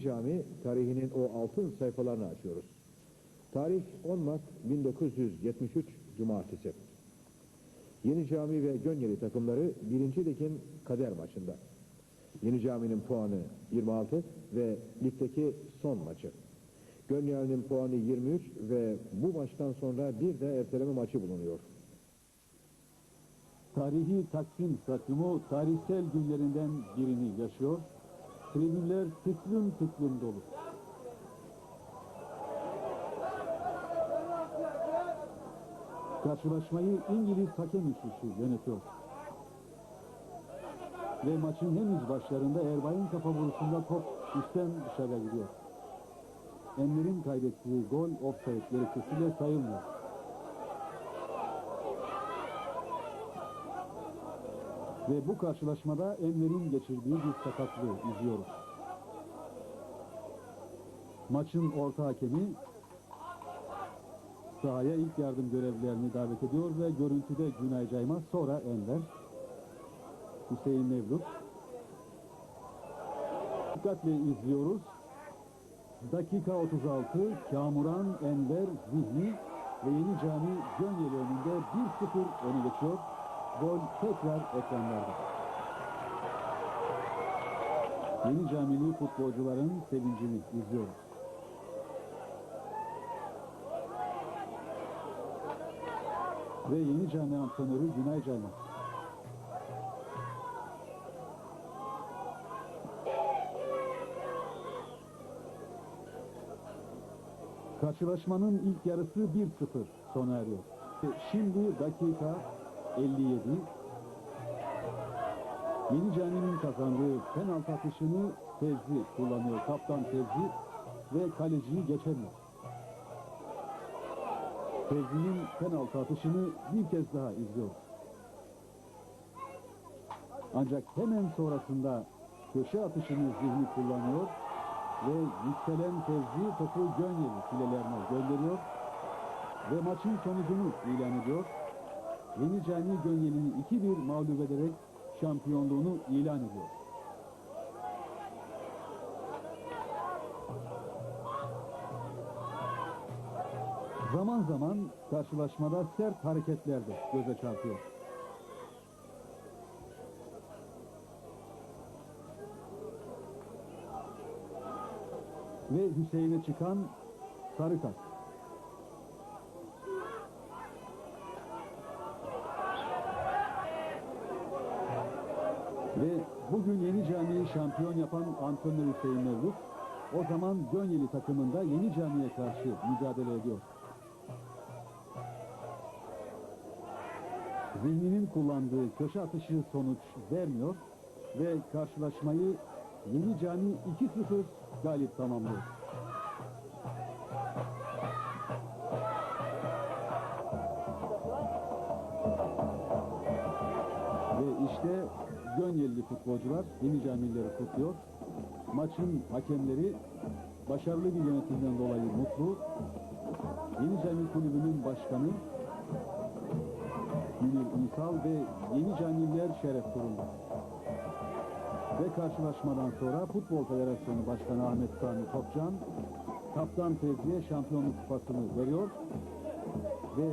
Yeni Cami tarihinin o altın sayfalarını açıyoruz. Tarih 10 Mart 1973 Cumartesi. Yeni Cami ve Gönyeli takımları 1. Lig'in kader maçında. Yeni Cami'nin puanı 26 ve ligdeki son maçı. Gönyeli'nin puanı 23 ve bu maçtan sonra bir de erteleme maçı bulunuyor. Tarihi Taksim Stadyumu tarihsel günlerinden birini yaşıyor. Tribünler tıklım tıklım dolu. Karşılaşmayı İngiliz hakem üçlüsü yönetiyor. Ve maçın henüz başlarında Erbay'ın kafa vuruşunda top üstten dışarıya gidiyor. Enver'in kaydettiği gol offside gerekçesiyle sayılmıyor. Ve bu karşılaşmada Enver'in geçirdiği bir sakatlığı izliyoruz. Maçın orta hakemi sahaya ilk yardım görevlilerini davet ediyor ve görüntüde Günay Caymaz sonra Enver, Hüseyin Mevlüt. Dikkatle izliyoruz. Dakika 36 Kamuran, Enver, Zihni ve Yeni Cami Gönyeli önünde 1-0 öne geçiyor. Gol tekrar ekranlarda. Yeni Camili futbolcuların sevincini izliyoruz. Ve Yeni Cami antrenörü Günay Caymaz. Karşılaşmanın ilk yarısı 1-0 sona eriyor. Şimdi dakika 57. Yeni Cami'nin kazandığı penaltı atışını Tevzi kullanıyor. Kaptan Tevzi ve kaleciyi geçemiyor. Tevzi'nin penaltı atışını bir kez daha izliyoruz. Ancak hemen sonrasında köşe atışını zihni kullanıyor ve yükselen Tevzi topu Gönyeli filelerine gönderiyor ve maçın sonucunu ilan ediyor. Yeni Cami Gönyeli'ni 2-1 mağlup ederek şampiyonluğunu ilan ediyor. Zaman zaman karşılaşmada sert hareketler de göze çarpıyor. Ve Hüseyin'e çıkan sarı kart. Ve bugün Yeni Cami'yi şampiyon yapan antrenör Hüseyin Mevlüt, o zaman Gönyeli takımında Yeni Cami'ye karşı mücadele ediyor. Zihninin kullandığı köşe atışı sonuç vermiyor ve karşılaşmayı Yeni Cami 2-0 galip tamamlıyor. Ve işte Gönyeli futbolcular Yeni Camileri kutluyor. Maçın hakemleri başarılı bir yönetimden dolayı mutlu. Yeni Cami Kulübü'nün başkanı Münir Ünsal ve Yeni Camiler şeref kuruldu. Ve karşılaşmadan sonra Futbol Federasyonu Başkanı Ahmet Sami Topcan Kaptan Tevzi'ye şampiyonluk kupasını veriyor ve